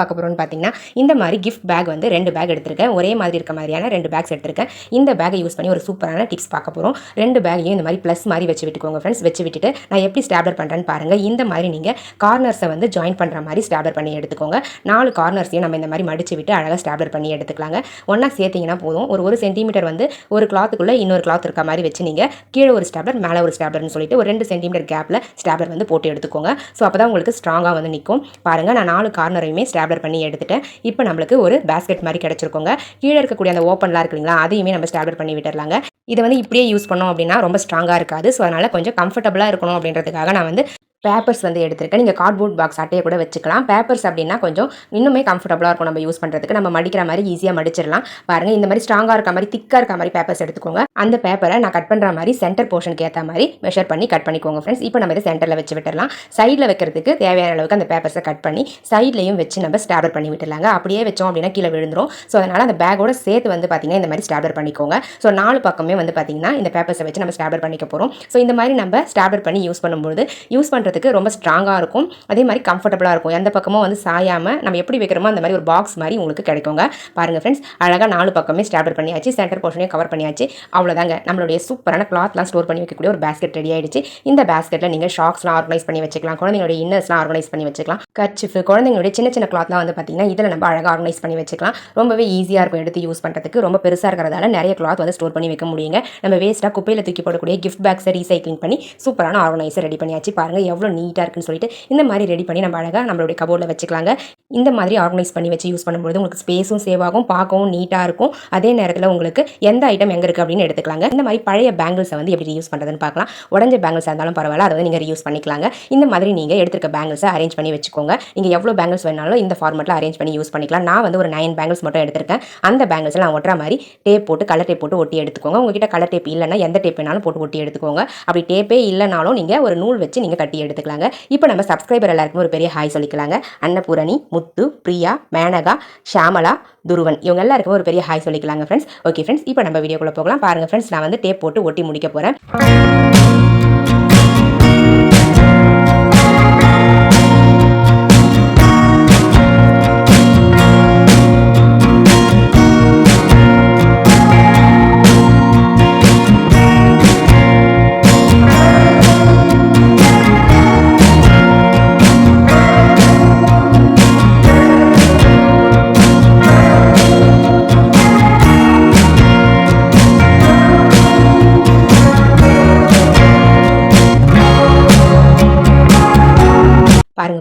பார்க்க போகிறோம்னு பார்த்தீங்கன்னா இந்த மாதிரி கிஃப்ட் பேக் வந்து ரெண்டு பேக் எடுத்திருக்கேன். ஒரே மாதிரி இருக்க மாதிரியான ரெண்டு பேக்ஸ் எடுத்திருக்கேன். இந்த பேக்கை யூஸ் பண்ணி ஒரு சூப்பரான டிப்ஸ் பார்க்க போகிறோம் ரெண்டு பேக்கையும் இந்த மாதிரி ப்ளஸ் மாதிரி வச்சு விட்டுக்கோங்க ஃப்ரெண்ட்ஸ் வச்சு விட்டுட்டு நான் எப்படி ஸ்டாப்லர் பண்ணுறேன்னு பாருங்கள் இந்த மாதிரி நீங்கள் கார்னர்ஸை வந்து ஜாயின் பண்ணுற மாதிரி ஸ்டாப்லர் பண்ணி எடுத்துக்கோங்க. நாலு கார்னர்ஸையும் நம்ம இந்த மாதிரி மடிச்சு விட்டு அழகாக ஸ்டாப்லர் பண்ணி எடுத்துக்கலாங்க. ஒன்றா சேர்த்திங்கன்னா போதும். ஒரு ஒரு சென்டிமீட்டர் வந்து ஒரு கிளாத்துக்குள்ளே இன்னொரு கிளாத் இருக்க மாதிரி வச்சு நீங்கள் கீழே ஒரு ஸ்டாப்லர் மேலே ஒரு ஸ்டாப்லர்னு சொல்லிட்டு ஒரு ரெண்டு சென்டிமீட்டர் கேப்பில் ஸ்டாப்லர் வந்து போட்டு எடுத்துக்கோங்க. ஸோ அப்போ தான் உங்களுக்கு ஸ்ட்ராங்காக வந்து நிற்கும் பாருங்கள் நான் நாலு கார்னரையுமே ஸ்டாப்லர் பண்ணி எடுத்துகிட்டு இப்போ நம்மளுக்கு ஒரு பேஸ்கெட் மாதிரி கிடச்சிருக்கோங்க. கீழே இருக்கக்கூடிய அந்த ஓப்பன்லாம் இருக்கு இல்லைங்களா அதையுமே நம்ம ஸ்டாப்லர் பண்ணி விட்டுறலாங்க. இதை வந்து இப்படியே யூஸ் பண்ணோம் அப்படின்னா ரொம்ப ஸ்ட்ராங்காக இருக்காது. ஸோ அதனால் கொஞ்சம் கம்ஃபர்டபுளாக இருக்கணும் அப்படின்றதுக்காக நான் வந்து பேப்பர்ஸ் வந்து எடுத்திருக்கேன். நீங்கள் கார்ட்போர்ட் பாக்ஸ் அட்டையை கூட வச்சுக்கலாம். பேப்பர்ஸ் அப்படின்னா கொஞ்சம் இன்னுமே கம்ஃபர்டபுளாக இருக்கும் நம்ம யூஸ் பண்ணுறதுக்கு நம்ம மடிக்கிற மாதிரி ஈஸியாக மடிச்சிடலாம். பாருங்கள் இந்த மாதிரி ஸ்ட்ராங்காக இருக்க மாதிரி திக்காக இருக்க மாதிரி பேப்பர்ஸ் எடுத்துக்கோங்க. அந்த பேப்பரை நான் கட் பண்ணுற மாதிரி சென்டர் போர்ஷனுக்கு ஏற்ற மாதிரி மெஷர் பண்ணி கட் பண்ணிக்கோங்க ஃப்ரெண்ட்ஸ் இப்போ நம்ம இதை சென்டரில் வச்சு விட்டுடலாம். சைடில் வைக்கிறதுக்கு தேவையான அளவுக்கு அந்த பேப்பர்ஸை கட் பண்ணி சைட்லையும் வச்சு நம்ம ஸ்டாப்லர் பண்ணி விட்டுலாங்க அப்படியே வச்சோம் அப்படின்னா கீழே விழுந்துரும். ஸோ அதனால் அந்த பேக்கோட சேர்த்து வந்து பார்த்திங்கன்னா இந்த மாதிரி ஸ்டாப்லர் பண்ணிக்கோங்க. ஸோ நாலு பக்கமே வந்து பார்த்திங்கன்னா இந்த பேப்பர்ஸை வச்சு நம்ம ஸ்டாப்லர் பண்ணிக்க போகிறோம் ஸோ இந்த மாதிரி நம்ம ஸ்டாப்லர் பண்ணி யூஸ் பண்ணும்போது யூஸ் பண்ணுறது பண்ணுறதுக்கு ரொம்ப ஸ்ட்ராங்காக இருக்கும். அதே மாதிரி கம்ஃபர்டபுளாக இருக்கும். எந்த பக்கமும் வந்து சாயாமல் நம்ம எப்படி வைக்கிறோமோ அந்த மாதிரி ஒரு பாக்ஸ் மாதிரி உங்களுக்கு கிடைக்குங்க. பாருங்கள் ஃப்ரெண்ட்ஸ் அழகாக நாலு பக்கமே ஸ்டாப்லர் பண்ணியாச்சு. சென்டர் போர்ஷனையும் கவர் பண்ணியாச்சு. அவ்வளோதாங்க நம்மளுடைய சூப்பரான கிளாத்லாம் ஸ்டோர் பண்ணி வைக்கக்கூடிய ஒரு பேஸ்கெட் ரெடி ஆயிடுச்சு. இந்த பேஸ்கெட்டில் நீங்கள் ஷாக்ஸ்லாம் ஆர்கனைஸ் பண்ணி வச்சுக்கலாம். குழந்தைங்களுடைய இன்னர்ஸ்லாம் ஆர்கனைஸ் பண்ணி வச்சுக்கலாம். கச்சிஃபு குழந்தைங்களுடைய சின்ன சின்ன கிளாத்லாம் வந்து பார்த்தீங்கன்னா இதில் நம்ம அழகாக ஆர்கனைஸ் பண்ணி வச்சுக்கலாம். ரொம்பவே ஈஸியாக இருக்கும் எடுத்து யூஸ் பண்ணுறதுக்கு ரொம்ப பெருசாக இருக்கிறதால நிறைய கிளாத் வந்து ஸ்டோர் பண்ணி வைக்க முடியுங்க. நம்ம வேஸ்ட்டாக குப்பையில் தூக்கி போடக்கூடிய கிஃப்ட் பேக்ஸை ரீசைக்ளிங் பண்ணி சூப்பரான ஆர்கனைஸர் ரெடி பண்ணியாச்சு. பாருங்கள் எவ்வளோ நீட்டாக இருக்குன்னு சொல்லிட்டு இந்த மாதிரி ரெடி பண்ணி நம்ம அழகாக நம்மளுடைய கபோர்டில் வச்சுக்கலாங்க. இந்த மாதிரி ஆர்கனைஸ் பண்ணி வச்சு யூஸ் பண்ணும்போது உங்களுக்கு ஸ்பேஸும் சேவ் ஆகும் பார்க்கவும் நீட்டாக இருக்கும். அதே நேரத்தில் உங்களுக்கு எந்த ஐட்டம் எங்கே இருக்குது அப்படின்னு எடுத்துக்கலாங்க. இந்த மாதிரி பழைய பேங்கிள்ஸை வந்து எப்படி யூஸ் பண்ணுறதுன்னு பார்க்கலாம். உடஞ்ச பேங்கிள்ஸ் இருந்தாலும் பரவாயில்ல அதை வந்து நீங்கள் யூஸ் பண்ணிக்கலாங்க. இந்த மாதிரி நீங்கள் எடுத்துருக்க பேங்கிள்ஸை அரேஞ்ச் பண்ணி வச்சுக்கோங்க. நீங்கள் எவ்வளோ பேங்கிள்ஸ் வேணாலும் இந்த ஃபார்மெட்டில் அரேஞ்ச் பண்ணி யூஸ் பண்ணிக்கலாம். நான் வந்து ஒரு நைன் பேங்கிள்ஸ் மட்டும் எடுத்திருக்கேன். அந்த பேங்கிள்ஸ் நான் ஒட்டுற மாதிரி டேப் போட்டு கலர் டேப் போட்டு ஒட்டி எடுத்துக்கோங்க. உங்ககிட்ட கலர் டேப் இல்லைன்னா எந்த டேப் வேணாலும் போட்டு ஒட்டி எடுத்துக்கோங்க. அப்படி டேப்பே இல்லைனாலும் நீங்கள் ஒரு நூல் வச்சு நீங்கள் கட்டி எடுத்துக்கலாங்க. இப்போ நம்ம சப்ஸ்கிரைபர் எல்லாருக்கும் ஒரு பெரிய ஹாய் சொல்லிக்கலாங்க. அன்னபூரணி முத்து பிரியா மேனகா ஷாமலா துருவன். இவங்க எல்லாருக்கும் ஒரு பெரிய ஹாய் சொல்லிக்கலாங்க ஃப்ரெண்ட்ஸ் ஓகே ஃப்ரெண்ட்ஸ் இப்போ நம்ம வீடியோக்குள்ளே போகலாம். பாருங்கள் ஃப்ரெண்ட்ஸ் நான் வந்து டேப் போட்டு ஒட்டி முடிக்க போகிறேன்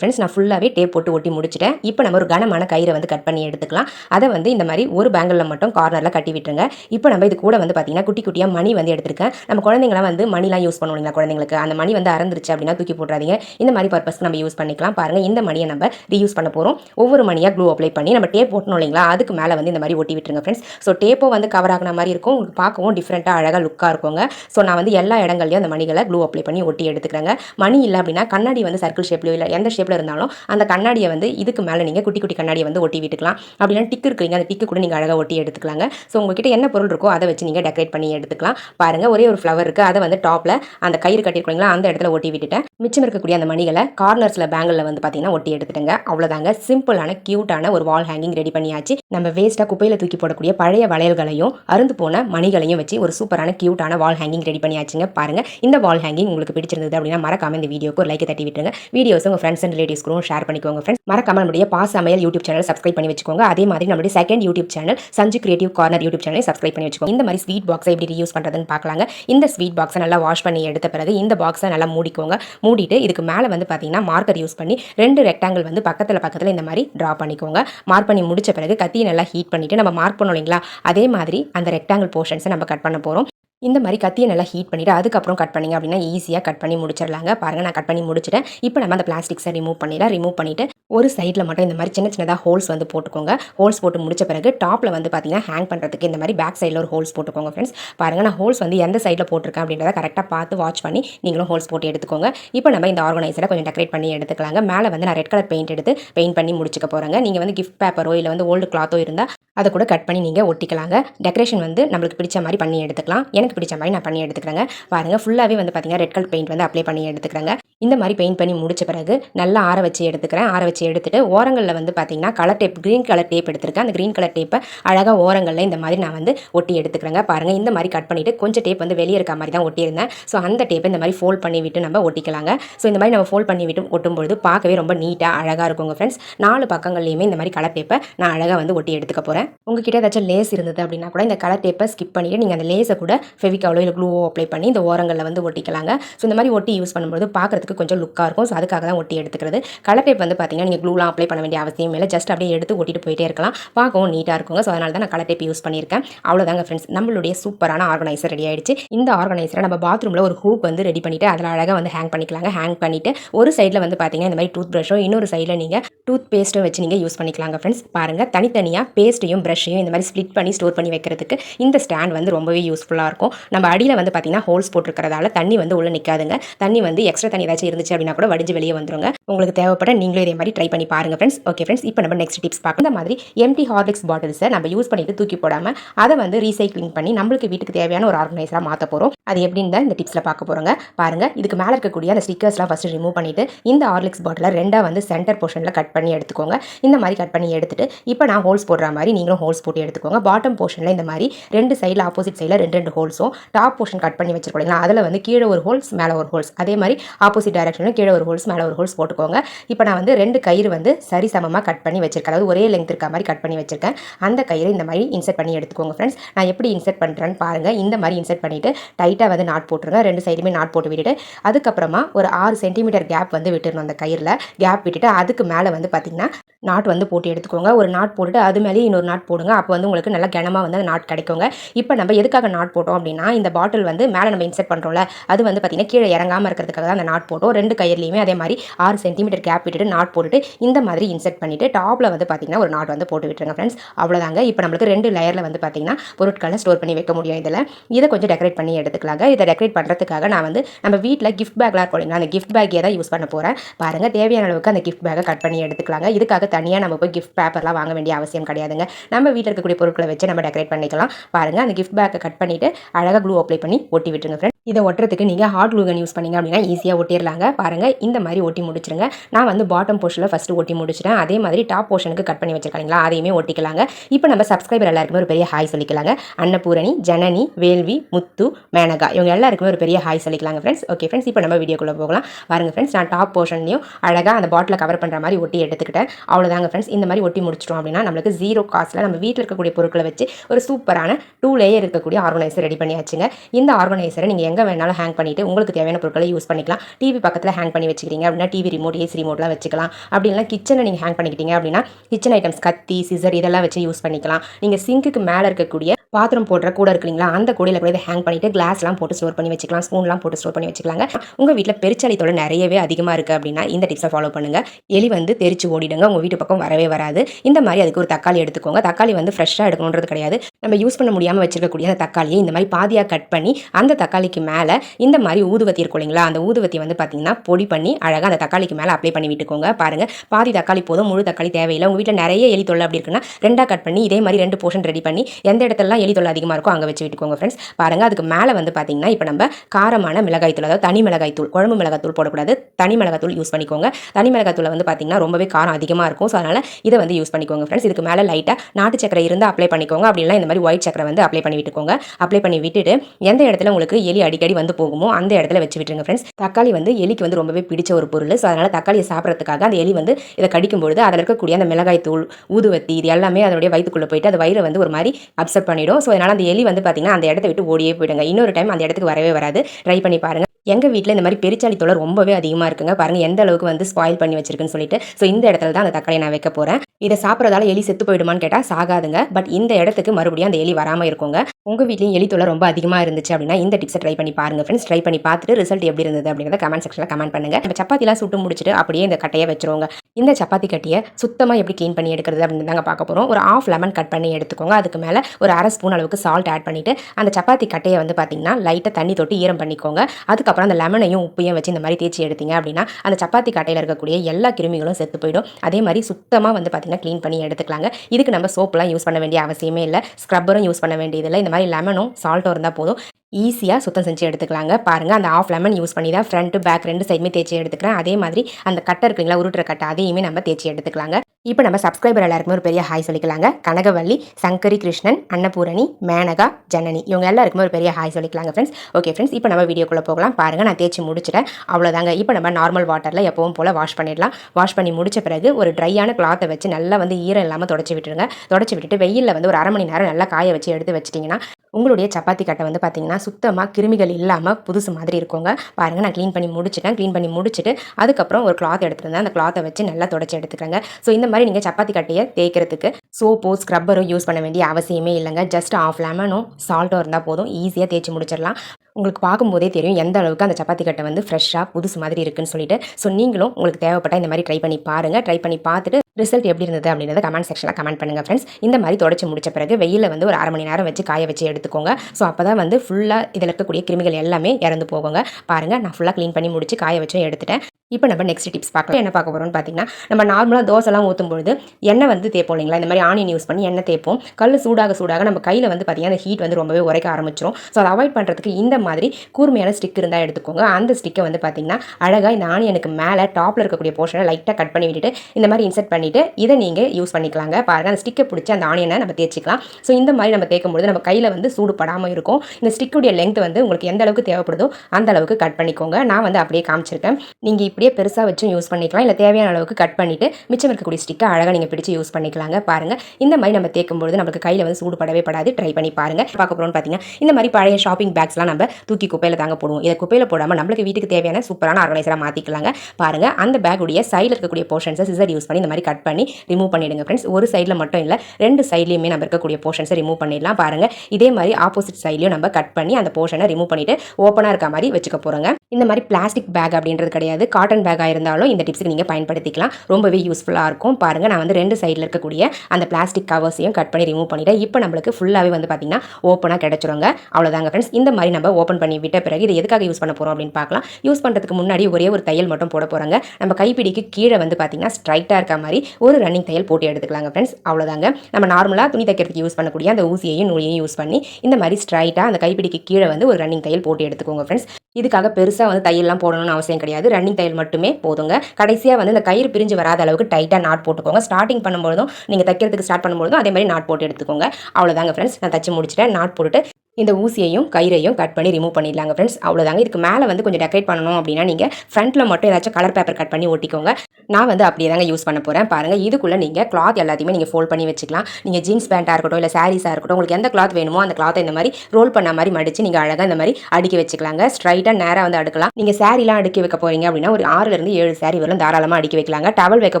ஃப்ரெண்ட்ஸ் நான் ஃபுல்லாகவே டேப் போட்டு ஒட்டி முடிச்சிட்டேன். இப்போ நம்ம ஒரு கனமான கயிறை வந்து கட் பண்ணி எடுத்துக்கலாம். அதை வந்து இந்த மாதிரி ஒரு பேங்கிளில் மட்டும் கார்னரில் கட்டி விட்டுருங்க. இப்போ நம்ம இது கூட வந்து பார்த்தீங்கன்னா குட்டி குட்டியாக மணி வந்து எடுத்திருக்கேன். நம்ம குழந்தைங்களாம் வந்து மணிலாம் யூஸ் பண்ணுவோம் குழந்தைங்களுக்கு? அந்த மணி வந்து அறந்துருச்சு அப்படின்னா தூக்கி போட்டுறாதீங்க. இந்த மாதிரி பர்பஸ்க்கு நம்ம யூஸ் பண்ணிக்கலாம். பாருங்கள் இந்த மணியை நம்ம ரீயூஸ் பண்ண போகிறோம் ஒவ்வொரு மணியாக க்ளூ அப்ளை பண்ணி நம்ம டேப் போட்டணும் இல்லைங்களா? அதுக்கு மேலே வந்து இந்த மாதிரி ஒட்டி விட்டுருங்க ஃப்ரெண்ட்ஸ் ஸோ டேப்போ வந்து கவர் ஆகின மாதிரி இருக்கும். உங்களுக்கு பார்க்கவும் டிஃப்ரெண்ட்டாக அழகாக லுக்காக இருக்குங்க. ஸோ நான் வந்து எல்லா இடங்கள்லையும் அந்த மணிகளை க்ளூ அப்ளை பண்ணி ஒட்டி எடுத்துக்கிறேங்க. மணி இல்லை அப்படின்னா கண்ணாடி வந்து சர்க்கிள் ஷேப்லையோ இல்லை எந்த ஷேப்பில் இருந்தாலும் அந்த கண்ணாடியை வந்து இதுக்கு மேலே நீங்கள் குட்டி குட்டி கண்ணாடியை வந்து ஒட்டி விட்டுக்கலாம். அப்படின்னா டிக்கு இருக்குங்க அந்த டிக்கு கூட நீங்கள் அழகாக ஒட்டி எடுத்துக்கலாங்க. ஸோ உங்ககிட்ட என்ன பொருள் இருக்கோ அதை வச்சு நீங்கள் டெக்கரேட் பண்ணி எடுத்துக்கலாம். பாருங்கள் ஒரே ஒரு ஃப்ளவர் இருக்குது அதை வந்து டாப்பில் அந்த கயிறு கட்டிருக்கீங்களா அந்த இடத்துல ஒட்டி விட்டுட்டேன். மிச்சம் இருக்கக்கூடிய அந்த மணிகளை கார்னர்ஸில் பேங்கில் வந்து பார்த்தீங்கன்னா ஒட்டி எடுத்துட்டேங்க. அவ்வளோதாங்க சிம்பிளான க்யூட்டான ஒரு வால் ஹேங்கிங் ரெடி பண்ணியாச்சு. நம்ம வேஸ்ட்டாக குப்பையில் தூக்கி போடக்கூடிய பழைய வளையல்களையும் அருந்து போன மணிகளையும் வச்சு ஒரு சூப்பரான க்யூட்டான வால் ஹேங்கிங் ரெடி பண்ணியாச்சுங்க. பாருங்கள் இந்த வால் ஹேங்கிங் உங்களுக்கு பிடிச்சிருந்தது அப்படின்னா மறக்காம இந்த வீடியோக்கு ஒரு லைக் தட்டி விட்டுருங்க. வீடியோஸ் உங்கள் ஃப்ரெண்ட்ஸ் அண்ட் ரிலேட்டிவ்ஸ்க்கும் ஷேர் பண்ணிக்கோங்க ஃப்ரெண்ட்ஸ் மறக்காம நம்முடைய பாஸ் சமையல் யூடியூப் சேனல் சப்ஸ்கிரைப் பண்ணி வச்சுக்கோங்க. அதே மாதிரி நம்மளுடைய second YouTube channel Sanju creative corner YouTube சேனலை சப்ஸ்கிரைப் பண்ணி வச்சுக்கோங்க. இந்த மாதிரி ஸ்வீட் பாக்ஸை எப்படி யூஸ் பண்ணுறதுன்னு பார்க்கலாங்க. இந்த ஸ்வீட் பாக்ஸை நல்லா வாஷ் பண்ணி எடுத்த பிறகு இந்த பாக்ஸை நல்லா மூடிக்கோங்க. மூடிட்டு இதுக்கு மேலே வந்து பார்த்தீங்கன்னா மார்க்கர் யூஸ் பண்ணி ரெண்டு ரெக்டாங்கிள் வந்து பக்கத்தில் பக்கத்தில் இந்த மாதிரி ட்ரா பண்ணிக்கோங்க. மார்க் பண்ணி முடிச்ச பிறகு கத்தியை நல்லா ஹீட் பண்ணிவிட்டு நம்ம மார்க் பண்ணோம் இல்லைங்களா? அதே மாதிரி அந்த ரெக்டாங்கிள் போர்ஷன்ஸை நம்ம கட் பண்ண போகிறோம் இந்த மாதிரி கத்தியை நல்லா ஹீட் பண்ணிவிட்டு அதுக்கப்புறம் கட் பண்ணிங்க அப்படின்னா ஈஸியாக கட் பண்ணி முடிச்சிடலாங்க. பாருங்கள் நான் கட் பண்ணி முடிச்சிட்டேன். இப்போ நம்ம அந்த பிளாஸ்டிக்ஸை ரிமூவ் பண்ணிடலாம். ரிமூவ் பண்ணிவிட்டு ஒரு சைடில் மட்டும் இந்த மாதிரி சின்ன சின்னதாக ஹோல்ஸ் வந்து போட்டுக்கோங்க. ஹோல்ஸ் போட்டு முடிச்ச பிறகு டாப்பில் வந்து பார்த்தீங்கன்னா ஹேங் பண்ணுறதுக்கு இந்த மாதிரி பேக் சைடில் ஒரு ஹோல்ஸ் போட்டுக்கோங்க ஃப்ரெண்ட்ஸ் பாருங்கள் நான் ஹோல்ஸ் வந்து எந்த சைடில் போட்டிருக்கேன் அப்படின்றத கரெக்டாக பார்த்து வாட்ச் பண்ணி நீங்களும் ஹோல்ஸ் போட்டு எடுத்துக்கோங்க. இப்போ நம்ம இந்த ஆர்கனைசரை கொஞ்சம் டெக்கரேட் பண்ணி எடுத்துக்கலாங்க. மேலே வந்து நான் ரெட் கலர் பெயிண்ட் எடுத்து பெயிண்ட் பண்ணி முடிச்சுக்க போகிறேங்க நீங்கள் வந்து கிஃப்ட் பேப்பரோ இல்லை வந்து ஓல்டு கிளாத்தோ இருந்தால் அதை கூட கட் பண்ணி நீங்கள் ஒட்டிக்கலாங்க. டெக்கரேஷன் வந்து நம்மளுக்கு பிடிச்ச மாதிரி பண்ணி எடுத்துக்கலாம். எனக்கு பிடிச்ச மாதிரி நான் பண்ணி எடுத்துக்கிறேங்க. பாருங்கள் ஃபுல்லாகவே வந்து பார்த்தீங்கன்னா ரெட் கலர் பெயிண்ட் வந்து அப்ளை பண்ணி எடுத்துக்கிறேங்க. இந்த மாதிரி பெயிண்ட் பண்ணி முடிச்ச பிறகு நல்லா ஆற வச்சு எடுத்துக்கிறேன். ஆற வச்சு எடுத்துட்டு ஓரங்களில் வந்து பார்த்தீங்கன்னா colour tape green colour tape எடுத்துருக்கேன். அந்த க்ரீன் கலர் டேப்பை அழகாக ஓரங்களில் இந்த மாதிரி நான் வந்து ஒட்டி எடுத்துக்கிறேங்க. பாருங்கள் இந்த மாதிரி கட் பண்ணிவிட்டு கொஞ்சம் டேப் வந்து வெளியே இருக்க மாதிரி தான் ஒட்டியிருந்தேன். ஸோ அந்த டேப்பை இந்த மாதிரி ஃபோல்ட் பண்ணி விட்டு நம்ம ஒட்டிக்கலாங்க. ஸோ இந்த மாதிரி நம்ம ஃபோல்ட் பண்ணி விட்டு ஒட்டும்பொழுது பார்க்கவே ரொம்ப நீட்டாக அழகாக இருக்குங்க ஃப்ரெண்ட்ஸ் நாலு பக்கங்கள்லேயுமே இந்த மாதிரி கலர் டேப்பை நான் அழகாக வந்து ஒட்டி எடுத்துக்க போகிறேன் உங்ககிட்ட ஏதாச்சும் லேஸ் இருந்தது அப்படின்னா கூட இந்த கலர் டேப்பை ஸ்கிப் பண்ணிவிட்டு நீங்கள் அந்த லேஸை கூட ஃபெவிகாலோ இல்லை க்ளூவோ அப்ளை பண்ணி இந்த ஓரங்களில் வந்து ஒட்டிக்கலாங்க. ஸோ இந்த மாதிரி ஒட்டி யூஸ் பண்ணும்போது பார்க்குறதுக்கு கொஞ்சம் லுக்காக இருக்கும். ஸோ அதுக்காக தான் ஒட்டி எடுத்துக்கிறது. கலர் டேப் வந்து பார்த்தீங்கன்னா நீங்கள் க்ளூலாம் அப்ளை பண்ண வேண்டிய அவசியம் இல்லை. ஜஸ்ட் அப்படியே எடுத்து ஒட்டிட்டு போயிட்டே இருக்கலாம். பார்க்கவும் நீட்டாக இருக்குங்க. ஸோ அதனால தான் நான் கலர் டேப் யூஸ் பண்ணியிருக்கேன். அவ்வளோதாங்க ஃப்ரெண்ட்ஸ் நம்மளுடைய சூப்பரான ஆர்கனைசர் ரெடி ஆயிடுச்சு. இந்த ஆர்கனைசரை நம்ம பாத்ரூமில் ஒரு ஹூக் வந்து ரெடி பண்ணிவிட்டு அதில் அழகாக வந்து ஹேங் பண்ணிக்கலாங்க. ஹேங் பண்ணிவிட்டு ஒரு சைடில் வந்து பார்த்தீங்கன்னா இந்த மாதிரி டூத் ப்ரஷும் இன்னொரு சைடில் நீங்கள் டூத் பேஸ்ட்டும் வச்சு நீங்கள் யூஸ் பண்ணிக்கலாங்க ஃப்ரெண்ட்ஸ் பாருங்கள் தனித்தனியாக பேஸ்ட்டையும் ப்ரஷ்ஷையும் இந்த மாதிரி ஸ்ப்ளிட் பண்ணி ஸ்டோர் பண்ணி வைக்கிறதுக்கு இந்த ஸ்டாண்ட் வந்து ரொம்பவே யூஸ்ஃபுல்லாக இருக்கும். நம்ம அடியில் வந்து பார்த்தீங்கன்னா ஹோல்ஸ் போட்டிருக்கிறதால தண்ணி வந்து உள்ளே நிற்காதுங்க தண்ணி வந்து எக்ஸ்ட்ரா தண்ணி ஏதாச்சும் இருந்துச்சு அப்படின்னா கூட வடிஞ்சு வெளியே வந்துருங்க. உங்களுக்கு தேவைப்பட நீங்களும் இதே மாதிரி ட்ரை பண்ணி பாருங்க ஃப்ரெண்ட்ஸ் ஓகே ஃப்ரெண்ட்ஸ் இப்போ நம்ம நெக்ஸ்ட் டிப்ஸ் பார்க்கலாம். இந்த மாதிரி எம்டி ஹார்லிக்ஸ் பாட்டில்ஸை நம்ம யூஸ் பண்ணிட்டு தூக்கி போடாமல் அதை வந்து ரீசைக்ளிங் பண்ணி நம்மளுக்கு வீட்டுக்கு தேவையான ஒரு ஆர்கனைசராக மாற்ற போகிறோம் அது எப்படின்னு தான் இந்த டிப்ஸில் பார்க்க போகிறோங்க பாருங்க இதுக்கு மேலே இருக்கக்கூடிய அந்த ஸ்டிக்கர்ஸ்லாம் ஃபஸ்ட்டு ரிமூவ் பண்ணிட்டு இந்த ஹார்லிக்ஸ் பாட்டிலை ரெண்டாக வந்து சென்டர் போர்ஷனில் கட் பண்ணி எடுத்துக்கோங்க. இந்த மாதிரி கட் பண்ணி எடுத்துட்டு இப்போ நான் ஹோல்ஸ் போடுற மாதிரி நீங்களும் ஹோல்ஸ் போட்டு எடுத்துக்கோங்க. பாட்டம் போர்ஷனில் இந்த மாதிரி ரெண்டு சைடில் ஆப்போசிட் சைடில் ரெண்டு ரெண்டு ஹோல்ஸும் டாப் போர்ஷன் கட் பண்ணி வச்சிருக்கோம். அதில் வந்து கீழே ஒரு ஹோல்ஸ் மேலே ஒரு ஹோல்ஸ் அதே மாதிரி ஆப்போசிட் டைரக்ஷனில் கீழே ஒரு ஹோல்ஸ் மேலே ஒரு ஹோல்ஸ் போட்டுக்கோங்க. இப்போ நான் வந்து ரெண்டு கயிறு வந்து சரி சமமாக கட் பண்ணி வச்சிருக்கேன். அதாவது ஒரே லெங்க் இருக்க மாதிரி கட் பண்ணி வச்சிருக்கேன். அந்த கயிறு இந்த மாதிரி இன்சர்ட் பண்ணி எடுத்துக்கோங்க ஃப்ரெண்ட்ஸ் நான் எப்படி இன்செர்ட் பண்ணுறேன்னு பாருங்கள் இந்த மாதிரி இன்செர்ட் பண்ணிவிட்டு டைட்டாக வந்து நாட் போட்டுருங்க. ரெண்டு சைடுமே நாட் போட்டு விட்டுட்டு அதுக்கப்புறமா ஒரு ஆறு சென்டிமீட்டர் கேப் வந்து விட்டுருணும் அந்த கயிறில். கேப் விட்டுட்டு அதுக்கு மேலே வந்து பார்த்திங்கன்னா நாட் வந்து போட்டு எடுத்துக்கோங்க. ஒரு நாட் போட்டுட்டு அது மேலேயே இன்னொரு நாட் போடுங்க. அப்போ வந்து உங்களுக்கு நல்லா கனமாக வந்து அந்த நாட் கிடைக்குங்க. இப்போ நம்ம எதுக்காக நாட் போட்டோம் அப்படின்னா இந்த பாட்டில் வந்து மேலே நம்ம இன்செர்ட் பண்ணுறோம்ல அது வந்து பார்த்திங்கன்னா கீழே இறங்காமல் இருக்கிறதுக்காக தான் அந்த நாட் போட்டோம். ரெண்டு கயிறுலையுமே அதே மாதிரி ஆறு சென்டிமீட்டர் கேப் விட்டுட்டு நாட் போட்டுட்டு இந்த மாதிரி இன்செர்ட் பண்ணிவிட்டு டாப்பில் வந்து பார்த்திங்கன்னா ஒரு நாட் வந்து போட்டு விட்டுருங்க ஃப்ரெண்ட்ஸ் அவ்வளோதாங்க இப்போ நம்மளுக்கு ரெண்டு லேயரில் வந்து பார்த்திங்கன்னா பொருட்களை ஸ்டோர் பண்ணி வைக்க முடியும் இதில். இதை கொஞ்சம் டெக்கரேட் பண்ணி எடுத்துக்கலாங்க. இதை டெக்கரேட் பண்ணுறதுக்காக நான் வந்து நம்ம வீட்டில் கிஃப்ட் பேக்லாம் இருக்கும் இல்லைங்களா அந்த கிஃப்ட் பேக்கே தான் யூஸ் பண்ண போகிறேன் பாருங்கள் தேவையான அளவுக்கு அந்த கிஃப்ட் பேக்கை கட் பண்ணி எடுத்துக்கலாங்க. இதுக்காக தனியாக நம்ம போய் கிஃப்ட் பேப்பர்லாம் வாங்க வேண்டிய அவசியம் கிடையாதுங்க. நம்ம வீட்டில் இருக்கக்கூடிய பொருட்களை வச்சு நம்ம டெக்கரேட் பண்ணிக்கலாம். பாருங்கள் அந்த கிஃப்ட் பேக்கை கட் பண்ணிவிட்டு அழகாக க்ளூ அப்ளை பண்ணி ஒட்டி விட்டுருங்க ஃப்ரெண்ட் இதை ஒட்டுறதுக்கு நீங்கள் ஹாட் க்ளூ யூஸ் பண்ணீங்க அப்படின்னா ஈஸியாக ஒட்டிடலாங்க பாருங்கள் இந்த மாதிரி ஒட்டி முடிச்சிருங்க. நான் வந்து பாட்டம் போர்ஷனில் ஃபஸ்ட்டு ஒட்டி முடிச்சிட்டேன். அதே மாதிரி டாப் போர்ஷனுக்கு கட் பண்ணி வச்சிருக்காங்களா அதையுமே ஒட்டிக்கலாங்க. இப்போ நம்ம சப்ஸ்கிரைபர் எல்லாருக்குமே ஒரு பெரிய ஹாய் சொல்லிக்கலாங்க. அன்னபூரணி ஜனனி வேள்வி முத்து மேனகா இவங்க எல்லாருக்குமே ஒரு பெரிய ஹாய் சொல்லிக்கலாங்க ஃப்ரெண்ட்ஸ் ஓகே ஃப்ரெண்ட்ஸ் இப்போ நம்ம வீடியோக்குள்ளே போகலாம். பாருங்கள் ஃப்ரெண்ட்ஸ் நான் டாப் போர்ஷன்லையும் அழகாக அந்த பாட்டில் கவர் பண்ணுற மாதிரி ஒட்டி எடுத்துக்கிட்டேன். அவ்வளோதாங்க ஃப்ரெண்ட்ஸ் இந்த மாதிரி ஒட்டி முடிச்சிட்டோம் அப்படின்னா நம்மளுக்கு ஜீரோ காஸ்ட்டில் நம்ம வீட்டில் இருக்கக்கூடிய பொருட்களை வச்சு ஒரு சூப்பரான டூ லேயர் இருக்கக்கூடிய ஆர்கனைசர் ரெடி பண்ணியாச்சுங்க. இந்த ஆர்கனைசரை நீங்கள் எங்கே வேணாலும் ஹேங் பண்ணிவிட்டு உங்களுக்கு தேவையான பொருட்களை யூஸ் பண்ணிக்கலாம். டிவி பக்கத்தில் ஹேங் பண்ணி வச்சுக்கிறீங்க அப்படின்னா டிவி ரிமோட் ஏசி ரிமோட்லாம் வச்சுக்கலாம். அப்படின்லாம் கிச்சனை நீங்கள் ஹேங் பண்ணிக்கிட்டீங்க அப்படின்னா கிச்சன் ஐட்டம்ஸ் கத்தி சிசர் இதெல்லாம் வச்சு யூஸ் பண்ணிக்கலாம். நீங்கள் சிங்க்குக்கு மேலே இருக்கக்கூடிய பாத்திரம் போடுற கூட இருக்குங்களா அந்த கூடையில் கூட இதை ஹேங் பண்ணிட்டு கிளாஸ்லாம் போட்டு ஸ்டோர் பண்ணி வச்சுக்கலாம். ஸ்பூன்லாம் போட்டு ஸ்டோர் பண்ணி வச்சுக்கலாங்க. உங்கள் வீட்டில் பெருச்சாளி நிறையவே அதிகமாக இருக்குது அப்படின்னா இந்த டிப்ஸை ஃபாலோ பண்ணுங்கள் எலி வந்து தெரிச்சு ஓடிடுங்க. உங்கள் வீட்டு பக்கம் வரவே வராது. இந்த மாதிரி அதுக்கு ஒரு தக்காளி எடுத்துக்கோங்க. தக்காளி வந்து ஃப்ரெஷ்ஷாக எடுக்கணுன்றது கிடையாது. நம்ம யூஸ் பண்ண முடியாமல் வச்சிருக்கக்கூடிய அந்த தக்காளியை இந்த மாதிரி பாதியாக கட் பண்ணி அந்த தக்காளிக்கு மேலே இந்த மாதிரி ஊதுவத்தி இருக்கும் இல்லைங்களா? அந்த ஊதுவத்தி வந்து பார்த்தீங்கன்னா பொடி பண்ணி அழகாக அந்த தக்காளிக்கு மேலே அப்ளை பண்ணி விட்டுக்கோங்க. பாருங்கள் பாதி தக்காளி போதும். முழு தக்காளி தேவையில்லை. உங்கள் வீட்டில் நிறைய எலி தொல்லை அப்படி இருக்குன்னா ரெண்டாக கட் பண்ணி இதே மாதிரி ரெண்டு போர்ஷன் ரெடி பண்ணி எந்த இடத்துலலாம் எலி தொல்லை அதிகமாக இருக்கும் அங்கே வச்சு விட்டுக்கோங்க ஃப்ரெண்ட்ஸ் பாருங்கள் அதுக்கு மேலே வந்து பார்த்தீங்கன்னா இப்போ நம்ம காரமான மிளகாய் தூள் அதாவது தனி மிளகாய் தூள் குழம்பு மிளகாய் தூள் போடக்கூடாது. தனி மிளகாய் தூள் யூஸ் பண்ணிக்கோங்க. தனி மிளகாய் தூளை வந்து பார்த்தீங்கன்னா ரொம்பவே காரம் அதிகமாக இருக்கும். ஸோ அதனால் இதை வந்து யூஸ் பண்ணிக்கோங்க ஃப்ரெண்ட்ஸ் இதுக்கு மேலே லைட்டாக நாட்டு சக்கரை இருந்தால் அப்ளை பண்ணிக்கோங்க. அப்படின்னா இந்த மாதிரி ஒயிட் சக்கரை வந்து அப்ளை பண்ணி விட்டுக்கோங்க. அப்ளை பண்ணி விட்டுட்டு எந்த இடத்துல உங்களுக்கு எலி அடிக்கடி வந்து போகுமோ அந்த இடத்துல வச்சு விட்டுருங்க ஃப்ரெண்ட்ஸ் தக்காளி வந்து எலிக்கு வந்து ரொம்பவே பிடிச்ச ஒரு பொருள். ஸோ அதனால் தக்காளியை சாப்பிட்றதுக்காக அந்த எலி வந்து இதை கடிக்கும் பொழுது அதில் இருக்கக்கூடிய அந்த மிளகாய் தூள் ஊதுவத்தி இது எல்லாமே அதனுடைய வயிற்றுக்குள்ளே போயிட்டு அது வயிறை வந்து ஒரு மாதிரி அப்செட் பண்ணிடும் ஸோ அதனால் அந்த எலி வந்து பார்த்தீங்கன்னா அந்த இடத்த விட்டு ஓடியே போயிடுங்க. இன்னொரு டைம் அந்த இடத்துக்கு வரவே வராது. ட்ரை பண்ணி பாருங்க. எங்கள் வீட்டில் இந்த மாதிரி பெருச்சாளி தொலை ரொம்பவே அதிகமாக இருக்குங்க. பாருங்கள் எந்த அளவுக்கு வந்து ஸ்பாயில் பண்ணி வச்சிருக்குன்னு சொல்லிட்டு. ஸோ இந்த இடத்துல தான் அந்த தக்காளியை நான் வைக்க போகிறேன் இதை சாப்பிட்றதால எலி செத்து போயிடுமான்னு கேட்டால் சாகாதுங்க. பட் இந்த இடத்துக்கு மறுபடியும் அந்த எலி வராமல் இருக்குங்க. உங்கள் வீட்லையும் எலி தொலை ரொம்ப அதிகமாக இருந்துச்சு அப்படின்னா இந்த டிப்ஸை ட்ரை பண்ணி பாருங்க ஃப்ரெண்ட்ஸ் ட்ரை பண்ணி பார்த்துட்டு ரிசல்ட் எப்படி இருந்தது அப்படிங்கிறத கமெண்ட் செக்ஷனில் கமெண்ட் பண்ணுங்க. நம்ம சப்பாத்திலாம் சுட்டு முடிச்சுட்டு அப்படியே இந்த கட்டையை வச்சிருவோங்க. இந்த சப்பாத்தி கட்டியை சுத்தமாக எப்படி க்ளீன் பண்ணி எடுக்கிறது அப்படின்னு தாங்க பார்க்க போகிறோம் ஒரு ஆஃப் லெமன் கட் பண்ணி எடுத்துக்கோங்க. அதுக்கு மேலே ஒரு அரை ஸ்பூன் அளவுக்கு சால்ட் ஆட் பண்ணிவிட்டு அந்த சப்பாத்தி கட்டையை வந்து பார்த்தீங்கன்னா லைட்டாக தண்ணி தொட்டு ஈரம் பண்ணிக்கோங்க. அதுக்கப்புறம் அந்த லெமனையும் உப்பையும் வச்சு இந்த மாதிரி தேய்ச்சி எடுத்தீங்க அப்படின்னா அந்த சப்பாத்தி கட்டையில் இருக்கக்கூடிய எல்லா கிருமிகளும் செத்து போயிடும். அதே மாதிரி சுத்தமாக வந்து பார்த்தீங்கன்னா க்ளீன் பண்ணி எடுத்துக்கலாங்க. இதுக்கு நம்ம சோப்பெலாம் யூஸ் பண்ண வேண்டிய அவசியமே இல்லை. ஸ்க்ரப்பரும் யூஸ் பண்ண வேண்டியதில்லை. இந்த மாதிரி லெமனும் சால்ட்டும் இருந்தால் போதும். ஈஸியாக சுத்தம் செஞ்சு எடுத்துக்கலாங்க. பாருங்கள் அந்த ஆஃப் லெமன் யூஸ் பண்ணி தான் ஃப்ரண்ட் பேக் ரெண்டு சைடுமே தேய்ச்சி எடுத்துக்கிறேன். அதே மாதிரி அந்த கட்டை இருக்குங்களா உருட்டுற கட்டை அதையுமே நம்ம தேய்ச்சி எடுத்துக்கலாங்க. இப்போ நம்ம சப்ஸ்கிரைபர் எல்லாருக்குமே ஒரு பெரிய ஹாய் சொல்லிக்கலாங்க. கனகவள்ளி சங்கரி கிருஷ்ணன் அன்னபூரணி மேனகா ஜனனி இவங்க எல்லாருக்குமே ஒரு பெரிய ஹாய் சொல்லிக்கலாங்க ஃப்ரெண்ட்ஸ் ஓகே ஃப்ரெண்ட்ஸ் இப்போ நம்ம வீடியோக்குள்ளே போகலாம். பாருங்கள் நான் தேய்ச்சி முடிச்சிட்டேன். அவ்வளோதாங்க இப்போ நம்ம நார்மல் வாட்டரில் எப்பவும் போல் வாஷ் பண்ணிடலாம். வாஷ் பண்ணி முடிச்ச பிறகு ஒரு ட்ரையான கிளாத்தை வச்சு நல்லா வந்து ஈரம் இல்லாமல் தொடச்சி விட்டுருங்க. தொடச்சி விட்டுட்டு வெயிலில் வந்து ஒரு அரை மணி நேரம் நல்லா காய வச்சு எடுத்து வச்சிட்டிங்கன்னா உங்களுடைய சப்பாத்தி கட்டை வந்து பார்த்தீங்கன்னா சுத்தமாக கிருமிகள் இல்லாமல் புதுசு மாதிரி இருக்குங்க. பாருங்கள் நான் க்ளீன் பண்ணி முடிச்சிட்டேன். க்ளீன் பண்ணி முடிச்சுட்டு அதுக்கப்புறம் ஒரு கிளாத் எடுத்துருந்தேன். அந்த கிளாத்தை வச்சு நல்லா தொடச்சி எடுத்துக்கிறேங்க ஸோ இந்த மாதிரி நீங்கள் சப்பாத்தி கட்டையை தேய்க்கிறதுக்கு சோப்போ ஸ்க்ரப்பரும் யூஸ் பண்ண வேண்டிய அவசியமே இல்லைங்க. ஜஸ்ட் ஆஃப் லெமனும் சால்ட்டும் இருந்தால் போதும். ஈஸியாக தேய்ச்சி முடிச்சிடலாம். உங்களுக்கு பார்க்கும்போதே தெரியும் எந்த அளவுக்கு அந்த சப்பாத்தி கட்டை வந்து ஃப்ரெஷ்ஷாக புதுசு மாதிரி இருக்குன்னு சொல்லிட்டு. ஸோ நீங்களும் உங்களுக்கு தேவைப்பட்டால் இந்த மாதிரி ட்ரை பண்ணி பாருங்கள் ட்ரை பண்ணி பார்த்துட்டு ரிசல்ட் எப்படி இருந்தது அப்படின்றத கமெண்ட் செக்ஷனில் கமெண்ட் பண்ணுங்கள் ஃப்ரெண்ட்ஸ் இந்த மாதிரி தொடச்சி முடிச்ச பிறகு வெயிலில் வந்து ஒரு அரை மணி நேரம் வச்சு காய வச்சு எடுத்துக்கோங்க. ஸோ அப்போ தான் வந்து ஃபுல்லாக இதில் இருக்கக்கூடிய கிருமிகள் எல்லாமே இறந்து போகுங்க. பாருங்கள் நான் ஃபுல்லாக க்ளீன் பண்ணி முடிச்சு காய வச்சும் எடுத்துட்டேன். இப்போ நம்ம நெக்ஸ்ட் டிப்ஸ் பார்க்கலாம். என்ன பார்க்க போகிறோம்னு பார்த்தீங்கன்னா நம்ம நார்மலாக தோசைலாம் ஊற்றும் பொழுது எண்ணெய் வந்து தேய்ப்போம் இல்லைங்களா? இந்த மாதிரி ஆனியன் யூஸ் பண்ணி எண்ணெய் தேய்ப்போம். கல் சூடாக சூடாக நம்ம கையில் வந்து பார்த்தீங்கன்னா அந்த ஹீட் வந்து ரொம்பவே உரைக்க ஆரம்பிச்சிரும். ஸோ அதை அவாய்ட் பண்ணுறதுக்கு இந்த மாதிரி கூர்மையான ஸ்டிக் இருந்தால் எடுத்துக்கோங்க. அந்த ஸ்டிக்கை வந்து பார்த்தீங்கன்னா அழகாக இந்த ஆனியனுக்கு மேலே டாப்பில் இருக்கக்கூடிய போர்ஷனை லைட்டாக கட் பண்ணி விட்டுட்டு இந்த மாதிரி இன்செர்ட் பண்ணிவிட்டு இதை நீங்கள் யூஸ் பண்ணிக்கலாங்க. பாருங்கள் அந்த ஸ்டிக்கை பிடிச்சி அந்த ஆனியனை நம்ம தேய்ச்சிக்கலாம். ஸோ இந்த மாதிரி நம்ம தேய்க்கும் பொழுது நம்ம கையில் வந்து சூடு படாமல் இருக்கும். இந்த ஸ்டிக்குடைய லெங்க் வந்து உங்களுக்கு எந்த அளவுக்கு தேவைப்படுதோ அந்த அளவுக்கு கட் பண்ணிக்கோங்க. நான் வந்து அப்படியே காமிச்சிருக்கேன். நீங்கள் இப்படியே பெருசாக வச்சும் யூஸ் பண்ணிக்கலாம். இல்லை தேவையான அளவுக்கு கட் பண்ணிவிட்டு மிச்சம் இருக்கக்கூடிய ஸ்டிக்கை அழகாக நீங்கள் பிடிச்சி யூஸ் பண்ணிக்கலாங்க. பாருங்கள் இந்த மாதிரி நம்ம தேக்கும்போது பொழுது நமக்கு கையில் வந்து சூடு படவே படாது. ட்ரை பண்ணி பாருங்கள் பார்க்க போகிறோம்னு பார்த்தீங்கன்னா இந்த மாதிரி பழைய ஷாப்பிங் பேக்ஸ்லாம் நம்ம தூக்கி குப்பையில் தாங்க போடுவோம். இதை குப்பையில் போடாமல் நம்மளுக்கு வீட்டுக்கு தேவையான சூப்பரான ஆர்கனைசராக மாற்றிக்கலாங்க பாருங்கள் அந்த பேக்குடைய சைடில் இருக்கக்கூடிய போர்ஷன்ஸை சிசர் யூஸ் பண்ணி இந்த மாதிரி கட் பண்ணி ரிமூவ் பண்ணிவிடுங்க ஃப்ரெண்ட்ஸ் ஒரு சைடில் மட்டும் இல்லை ரெண்டு சைட்லேயுமே நம்ம இருக்கக்கூடிய போர்ஷன்ஸை ரிமூவ் பண்ணிடலாம். பாருங்கள் இதே மாதிரி ஆப்போசிட் சைட்லையும் நம்ம கட் பண்ணி அந்த போர்ஷனை ரிமூவ் பண்ணிவிட்டு ஓப்பனாக இருக்க மாதிரி வச்சுக்க போகிறோங்க இந்த மாதிரி பிளாஸ்டிக் பேக் அப்படின்றது கிடையாது. காட்டன் பேக்காக இருந்தாலும் இந்த டிப்ஸுக்கு நீங்கள் பயன்படுத்திக்கலாம். ரொம்பவே யூஸ்ஃபுல்லாக இருக்கும். பாருங்கள் நான் வந்து ரெண்டு சைடில் இருக்கக்கூடிய அந்த பிளாஸ்டிக் கவர்ஸையும் கட் பண்ணி ரிமூவ் பண்ணிட்டேன். இப்போ நம்மளுக்கு ஃபுல்லாகவே வந்து பார்த்திங்கன்னா ஓப்பனாக கிடச்சிருங்க. அவ்வளோதாங்க ஃப்ரெண்ட்ஸ் இந்த மாதிரி நம்ம ஓப்பன் பண்ணி விட்ட பிறகு இதை எதுக்காக யூஸ் பண்ண போகிறோம் அப்படின்னு பார்க்கலாம். யூஸ் பண்ணுறதுக்கு முன்னாடி ஒரே ஒரு தையல் மட்டும் போட போகிறாங்க நம்ம கைப்பிடிக்கு கீழே வந்து பார்த்திங்கன்னா ஸ்ட்ரைட்டாக இருக்க மாதிரி ஒரு ரன்னிங் தையல் போட்டு எடுத்துக்கலாங்க ஃப்ரெண்ட்ஸ் அவ்வளோதாங்க நம்ம நார்மலாக துணி தைக்கிறதுக்கு யூஸ் பண்ணக்கூடிய அந்த ஊசியையும் நூலையும் யூஸ் பண்ணி இந்த மாதிரி ஸ்ட்ரைட்டாக அந்த கைப்பிடிக்கு கீழே வந்து ஒரு ரன்னிங் தையல் போட்டு எடுத்துக்கோங்க ஃப்ரெண்ட்ஸ் இதுக்காக பெருசாக வந்து தையல்லாம் போடணும்னு அவசியம் கிடையாது. ரன்னிங் தையல் மட்டுமே போதுங்க. கடைசியாக வந்து இந்த கயிறு பிரிஞ்சு வராத அளவுக்கு டைட்டாக நாட் போட்டுக்கோங்க. ஸ்டார்டிங் பண்ணும்போதும் நீங்கள் தைக்கிறதுக்கு ஸ்டார்ட் பண்ணும்போதும் அதே மாதிரி நாட் போட்டு எடுத்துக்கோங்க. அவ்வளோதாங்க ஃப்ரெண்ட்ஸ் நான் தச்சு முடிச்சிட்டேன். நாட் போட்டுட்டு இந்த ஊசியையும் கயிறையும் கட் பண்ணி ரிமூவ் பண்ணிடலாங்க ஃப்ரெண்ட்ஸ் அவ்வளோதாங்க இதுக்கு மேலே வந்து கொஞ்சம் டெக்கரேட் பண்ணணும் அப்படின்னா நீங்கள் ஃப்ரண்ட்டில் மட்டும் ஏதாச்சும் கலர் பேப்பர் கட் பண்ணி ஒட்டிக்கோங்க. நான் வந்து அப்படியே தாங்க யூஸ் பண்ண போகிறேன் பாருங்கள் இதுக்குள்ளே நீங்கள் கிளாத் எல்லாத்தையுமே நீங்கள் ஃபோல்ட் பண்ணி வச்சுக்கலாம். நீங்கள் ஜீன்ஸ் பேண்ட்டாக இருக்கட்டும் இல்லை சாரீஸாக இருக்கட்டும் உங்களுக்கு எந்த கிளாத் வேணுமோ அந்த கிளாத்தை இந்த மாதிரி ரோல் பண்ண மாதிரி மடித்து நீங்கள் அழகாக இந்த மாதிரி அடுக்கி வச்சுக்கலாங்க. ஸ்ட்ரைட்டாக நேராக வந்து அடுக்கலாம். நீங்கள் சாரீலாம் அடுக்கி வைக்க போகிறீங்க அப்படின்னா ஒரு ஆறுலேருந்து ஏழு சாரி வரலும் தாராளமாக அடுக்கி வைக்கலாங்க. டவல் வைக்க